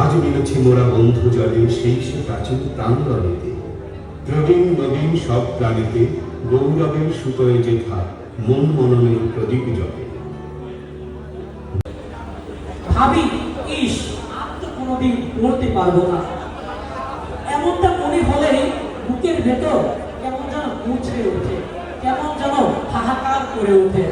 আজ মিলেছি মোরা বন্ধু জলে সেই সে প্রাচীন প্রাঙ্গণেতে প্রবীণ নবীন সব প্রাণীতে, গৌরবের সুতোয় জেঠা মন মননের প্রদীপ জলে। ভাবি, ইস তো কোনোদিন পড়তে পারব না। এমনটা মনে হলে বুকের ভেতর উঠে মুছে কেমন যেন হাহাকার করে ওঠে।